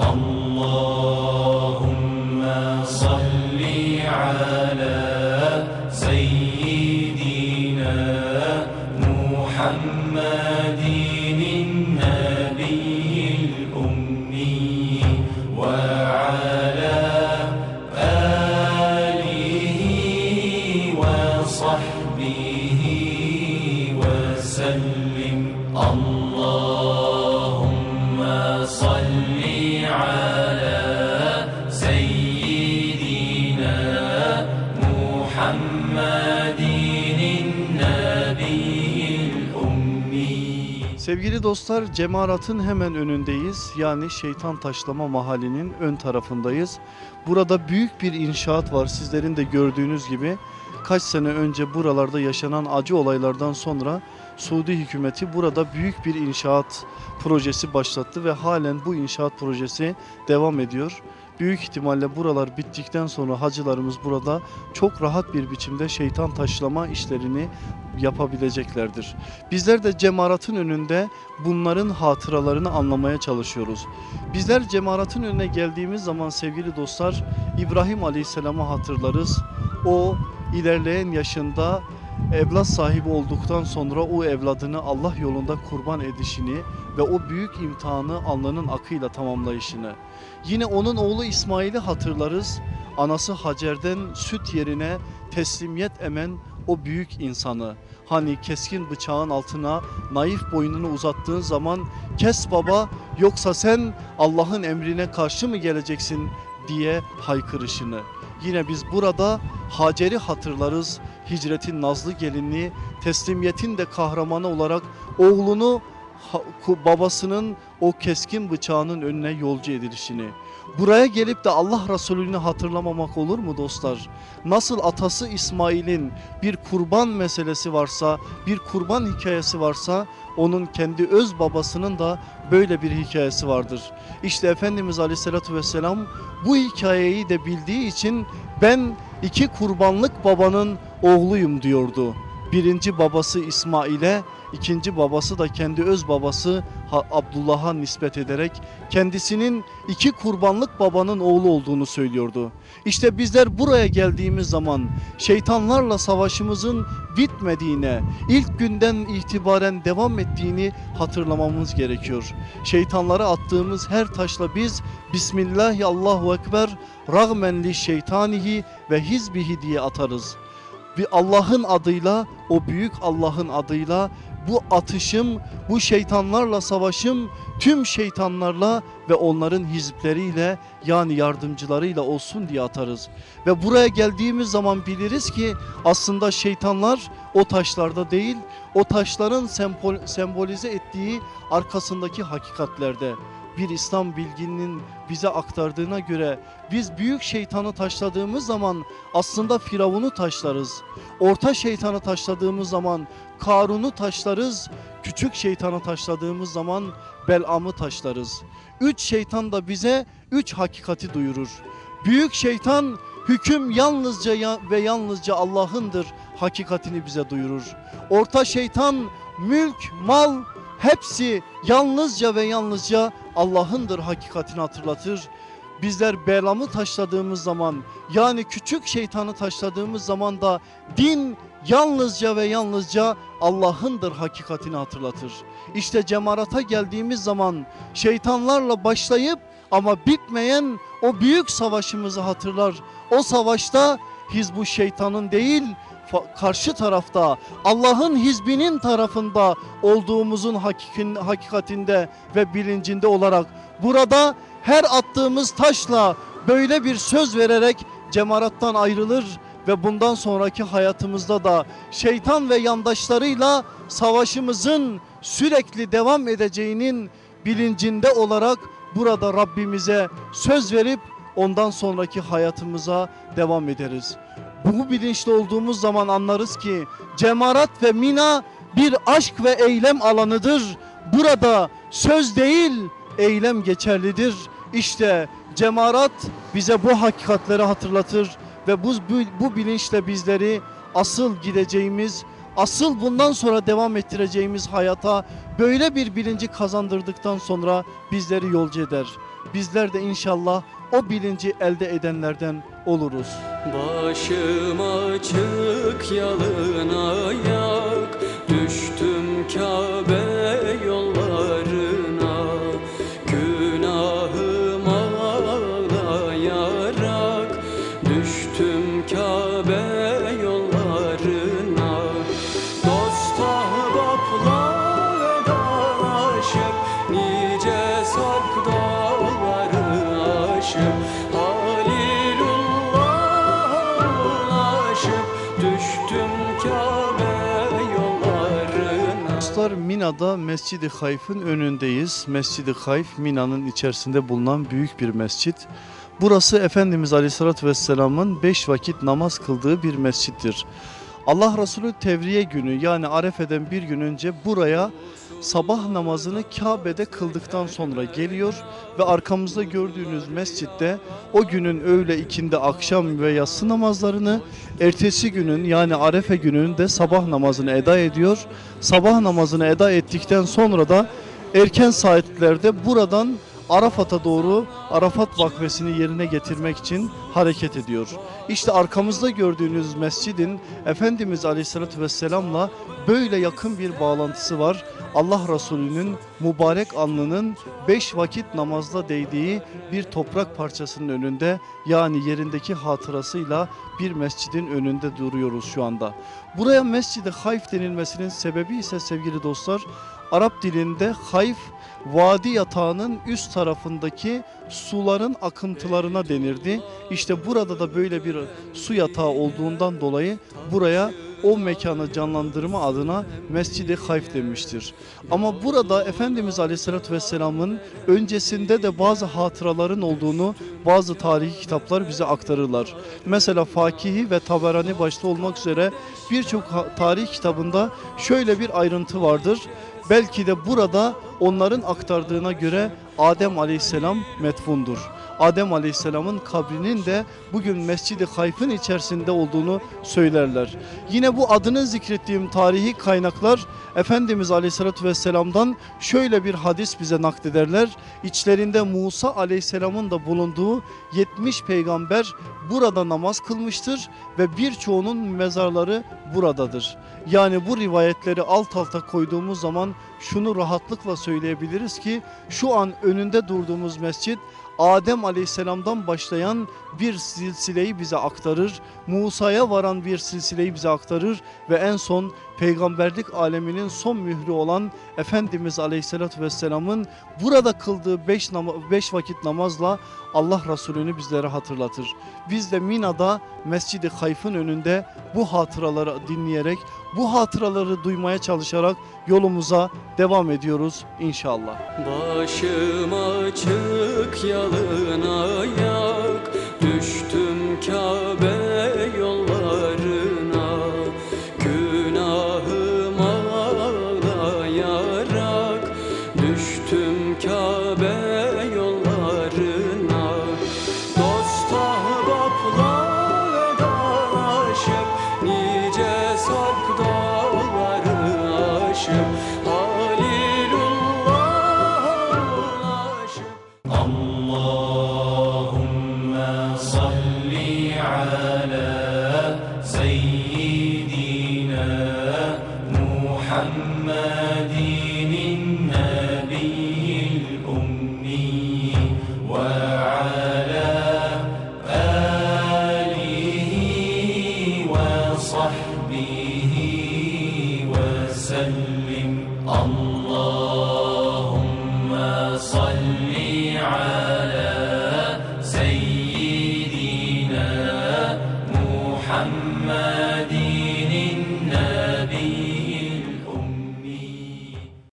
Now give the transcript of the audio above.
اللهم صل على سيدنا محمد النبي الأمي. Sevgili dostlar cemaratın hemen önündeyiz. Yani şeytan taşlama mahallinin ön tarafındayız. Burada büyük bir inşaat var sizlerin de gördüğünüz gibi. Kaç sene önce buralarda yaşanan acı olaylardan sonra Suudi hükümeti burada büyük bir inşaat projesi başlattı ve halen bu inşaat projesi devam ediyor. Büyük ihtimalle buralar bittikten sonra hacılarımız burada çok rahat bir biçimde şeytan taşlama işlerini yapabileceklerdir. Bizler de cemaratın önünde bunların hatıralarını anlamaya çalışıyoruz. Bizler cemaratın önüne geldiğimiz zaman sevgili dostlar İbrahim Aleyhisselam'ı hatırlarız. O ilerleyen yaşında evlat sahibi olduktan sonra o evladını Allah yolunda kurban edişini ve o büyük imtihanı alnının akıyla tamamlayışını. Yine onun oğlu İsmail'i hatırlarız. Anası Hacer'den süt yerine teslimiyet emen o büyük insanı. Hani keskin bıçağın altına naif boynunu uzattığın zaman kes baba yoksa sen Allah'ın emrine karşı mı geleceksin diye haykırışını. Yine biz burada Hacer'i hatırlarız. Hicretin nazlı gelinliği, teslimiyetin de kahramanı olarak oğlunu babasının o keskin bıçağının önüne yolcu edilişini. Buraya gelip de Allah Resulü'nü hatırlamamak olur mu dostlar? Nasıl atası İsmail'in bir kurban meselesi varsa, bir kurban hikayesi varsa onun kendi öz babasının da böyle bir hikayesi vardır. İşte Efendimiz Aleyhisselatü Vesselam bu hikayeyi de bildiği için ben iki kurbanlık babanın oğluyum diyordu. Birinci babası İsmail'e, ikinci babası da kendi öz babası Ha- Abdullah'a nispet ederek kendisinin iki kurbanlık babanın oğlu olduğunu söylüyordu. İşte bizler buraya geldiğimiz zaman şeytanlarla savaşımızın bitmediğine, ilk günden itibaren devam ettiğini hatırlamamız gerekiyor. Şeytanlara attığımız her taşla biz Bismillahi Allahu şeytanihi ve hizbihi diye atarız. Bir Allah'ın adıyla, o büyük Allah'ın adıyla bu atışım, bu şeytanlarla savaşım tüm şeytanlarla ve onların hizpleriyle yani yardımcılarıyla olsun diye atarız. Ve buraya geldiğimiz zaman biliriz ki aslında şeytanlar o taşlarda değil, o taşların sembol, sembolize ettiği arkasındaki hakikatlerde. Bir İslam bilginin bize aktardığına göre biz büyük şeytanı taşladığımız zaman aslında Firavun'u taşlarız. Orta şeytanı taşladığımız zaman Karun'u taşlarız. Küçük şeytanı taşladığımız zaman Belam'ı taşlarız. Üç şeytan da bize üç hakikati duyurur. Büyük şeytan hüküm yalnızca ya- ve yalnızca Allah'ındır hakikatini bize duyurur. Orta şeytan mülk, mal hepsi yalnızca ve yalnızca Allah'ındır hakikatini hatırlatır. Bizler Belam'ı taşladığımız zaman yani küçük şeytanı taşladığımız zaman da din yalnızca ve yalnızca Allah'ındır hakikatini hatırlatır. İşte cemarata geldiğimiz zaman şeytanlarla başlayıp ama bitmeyen o büyük savaşımızı hatırlar. O savaşta hizbu şeytanın değil karşı tarafta Allah'ın hizbinin tarafında olduğumuzun hakikin, hakikatinde ve bilincinde olarak burada her attığımız taşla böyle bir söz vererek cemarattan ayrılır ve bundan sonraki hayatımızda da şeytan ve yandaşlarıyla savaşımızın sürekli devam edeceğinin bilincinde olarak burada Rabbimize söz verip ondan sonraki hayatımıza devam ederiz. Bu bilinçli olduğumuz zaman anlarız ki cemarat ve mina bir aşk ve eylem alanıdır. Burada söz değil eylem geçerlidir. İşte cemarat bize bu hakikatleri hatırlatır ve bu, bu, bilinçle bizleri asıl gideceğimiz, asıl bundan sonra devam ettireceğimiz hayata böyle bir bilinci kazandırdıktan sonra bizleri yolcu eder. Bizler de inşallah o bilinci elde edenlerden oluruz. Başım açık yalın ayak. Düştüm Kabe yollarına. Günahım ağlayarak. Düştüm Kabe Düştüm Kabe yollarına Dostlar Mina'da Mescid-i Hayf'ın önündeyiz. Mescid-i Hayf Mina'nın içerisinde bulunan büyük bir mescit. Burası Efendimiz Aleyhisselatü Vesselam'ın beş vakit namaz kıldığı bir mescittir. Allah Resulü Tevriye günü yani Arefe'den bir gün önce buraya sabah namazını Kabe'de kıldıktan sonra geliyor ve arkamızda gördüğünüz mescitte o günün öğle ikindi akşam ve yatsı namazlarını ertesi günün yani Arefe gününün de sabah namazını eda ediyor. Sabah namazını eda ettikten sonra da erken saatlerde buradan Arafat'a doğru Arafat vakfesini yerine getirmek için hareket ediyor. İşte arkamızda gördüğünüz mescidin Efendimiz Aleyhisselatü Vesselam'la böyle yakın bir bağlantısı var. Allah Resulü'nün mübarek alnının beş vakit namazda değdiği bir toprak parçasının önünde yani yerindeki hatırasıyla bir mescidin önünde duruyoruz şu anda. Buraya Mescid-i Hayf denilmesinin sebebi ise sevgili dostlar Arap dilinde Hayf vadi yatağının üst tarafındaki suların akıntılarına denirdi. İşte burada da böyle bir su yatağı olduğundan dolayı buraya o mekanı canlandırma adına Mescid-i Hayf denmiştir. Ama burada Efendimiz Aleyhisselatü Vesselam'ın öncesinde de bazı hatıraların olduğunu bazı tarihi kitaplar bize aktarırlar. Mesela Fakihi ve Taberani başta olmak üzere birçok tarih kitabında şöyle bir ayrıntı vardır. Belki de burada onların aktardığına göre Adem Aleyhisselam metfundur. Adem Aleyhisselam'ın kabrinin de bugün Mescid-i Hayf'ın içerisinde olduğunu söylerler. Yine bu adını zikrettiğim tarihi kaynaklar Efendimiz Aleyhisselatü Vesselam'dan şöyle bir hadis bize naklederler. İçlerinde Musa Aleyhisselam'ın da bulunduğu 70 peygamber burada namaz kılmıştır ve birçoğunun mezarları buradadır. Yani bu rivayetleri alt alta koyduğumuz zaman şunu rahatlıkla söyleyebiliriz ki şu an önünde durduğumuz mescit Adem Aleyhisselam'dan başlayan bir silsileyi bize aktarır. Musa'ya varan bir silsileyi bize aktarır ve en son peygamberlik aleminin son mührü olan Efendimiz Aleyhisselatü Vesselam'ın burada kıldığı 5 beş vakit namazla Allah Resulü'nü bizlere hatırlatır. Biz de Mina'da Mescid-i Hayf'ın önünde bu hatıraları dinleyerek, bu hatıraları duymaya çalışarak yolumuza devam ediyoruz inşallah. Başım açık yalın ayak Düştüm Kabe وسلم. الله